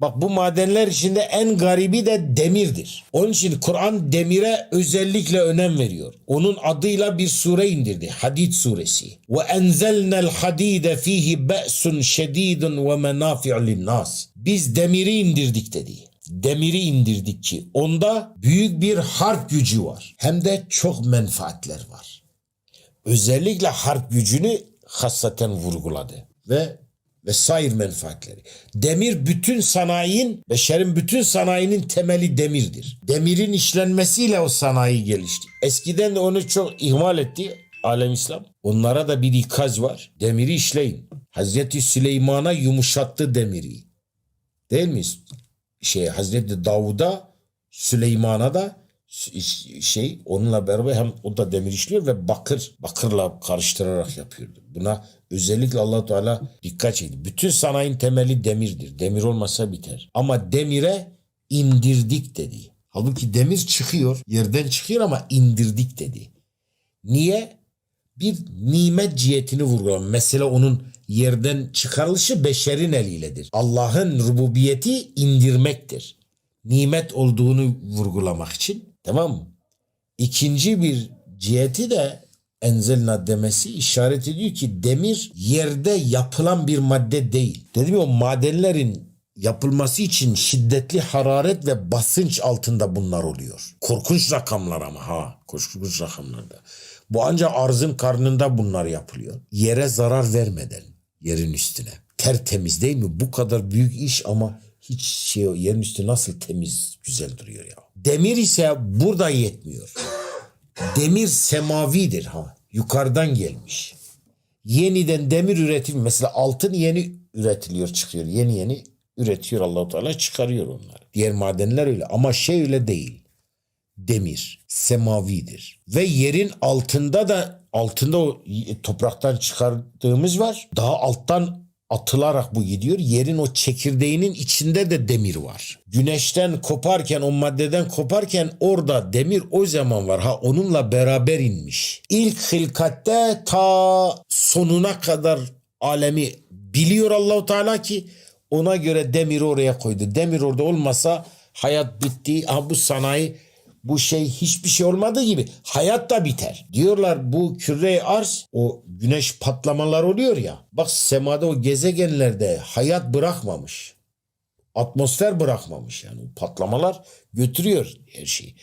Bak bu madenler içinde en garibi de demirdir. Onun için Kur'an demire özellikle önem veriyor. Onun adıyla bir sure indirdi. Hadid suresi. Ve enzelnel hadide fihi be'sun şedidun ve menafi'u linnas. Biz demiri indirdik dedi. Demiri indirdik ki onda büyük bir harp gücü var. Hem de çok menfaatler var özellikle harp gücünü hassaten vurguladı ve vesaire menfaatleri. Demir bütün sanayinin, beşerin bütün sanayinin temeli demirdir. Demirin işlenmesiyle o sanayi gelişti. Eskiden de onu çok ihmal etti alem İslam. Onlara da bir ikaz var. Demiri işleyin. Hazreti Süleyman'a yumuşattı demiri. Değil mi? Şey Hazreti Davud'a Süleyman'a da şey onunla beraber hem o da demir işliyor ve bakır bakırla karıştırarak yapıyordu. Buna özellikle Allah Teala dikkat çekti. Bütün sanayinin temeli demirdir. Demir olmasa biter. Ama demire indirdik dedi. Halbuki demir çıkıyor, yerden çıkıyor ama indirdik dedi. Niye? bir nimet cihetini vurgular. Mesela onun yerden çıkarılışı beşerin eliyledir. Allah'ın rububiyeti indirmektir. Nimet olduğunu vurgulamak için. Tamam mı? İkinci bir ciheti de enzelna demesi işaret ediyor ki demir yerde yapılan bir madde değil. Dedim ya o madenlerin yapılması için şiddetli hararet ve basınç altında bunlar oluyor. Korkunç rakamlar ama ha korkunç rakamlarda. Bu ancak arzın karnında bunlar yapılıyor. Yere zarar vermeden yerin üstüne. Tertemiz değil mi? Bu kadar büyük iş ama hiç şey yerin üstü nasıl temiz güzel duruyor ya. Demir ise burada yetmiyor. Demir semavidir ha. Yukarıdan gelmiş. Yeniden demir üretim mesela altın yeni üretiliyor çıkıyor. Yeni yeni üretiyor Allahu Teala çıkarıyor onları. Diğer madenler öyle ama şey öyle değil. Demir semavidir. Ve yerin altında da altında o topraktan çıkardığımız var. Daha alttan atılarak bu gidiyor. Yerin o çekirdeğinin içinde de demir var. Güneşten koparken o maddeden koparken orada demir o zaman var. Ha onunla beraber inmiş. İlk hilkatte ta sonuna kadar alemi biliyor Allahu Teala ki ona göre demiri oraya koydu. Demir orada olmasa hayat bitti. Ha bu sanayi bu şey hiçbir şey olmadığı gibi hayat da biter. Diyorlar bu küre arz o güneş patlamalar oluyor ya. Bak semada o gezegenlerde hayat bırakmamış. Atmosfer bırakmamış yani. Patlamalar götürüyor her şeyi.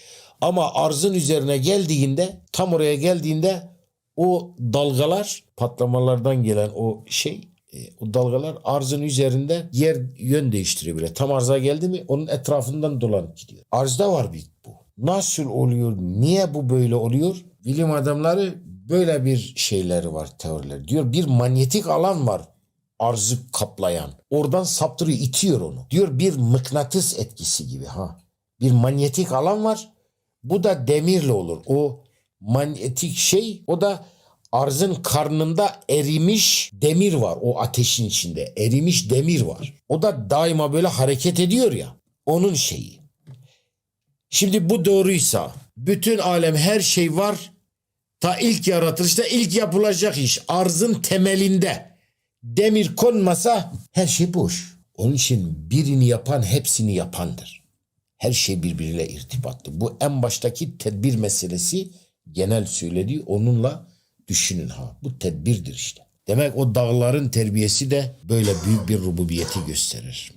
Ama arzın üzerine geldiğinde tam oraya geldiğinde o dalgalar patlamalardan gelen o şey e, o dalgalar arzın üzerinde yer yön değiştiriyor bile. Tam arza geldi mi onun etrafından dolanıp gidiyor. Arzda var bir bu. Nasıl oluyor? Niye bu böyle oluyor? Bilim adamları böyle bir şeyleri var teoriler. Diyor bir manyetik alan var arzı kaplayan. Oradan saptırıyor, itiyor onu. Diyor bir mıknatıs etkisi gibi ha. Bir manyetik alan var. Bu da demirle olur. O manyetik şey o da arzın karnında erimiş demir var. O ateşin içinde erimiş demir var. O da daima böyle hareket ediyor ya. Onun şeyi. Şimdi bu doğruysa bütün alem her şey var. Ta ilk yaratılışta ilk yapılacak iş arzın temelinde. Demir konmasa her şey boş. Onun için birini yapan hepsini yapandır. Her şey birbiriyle irtibatlı. Bu en baştaki tedbir meselesi genel söylediği onunla düşünün ha. Bu tedbirdir işte. Demek o dağların terbiyesi de böyle büyük bir rububiyeti gösterir.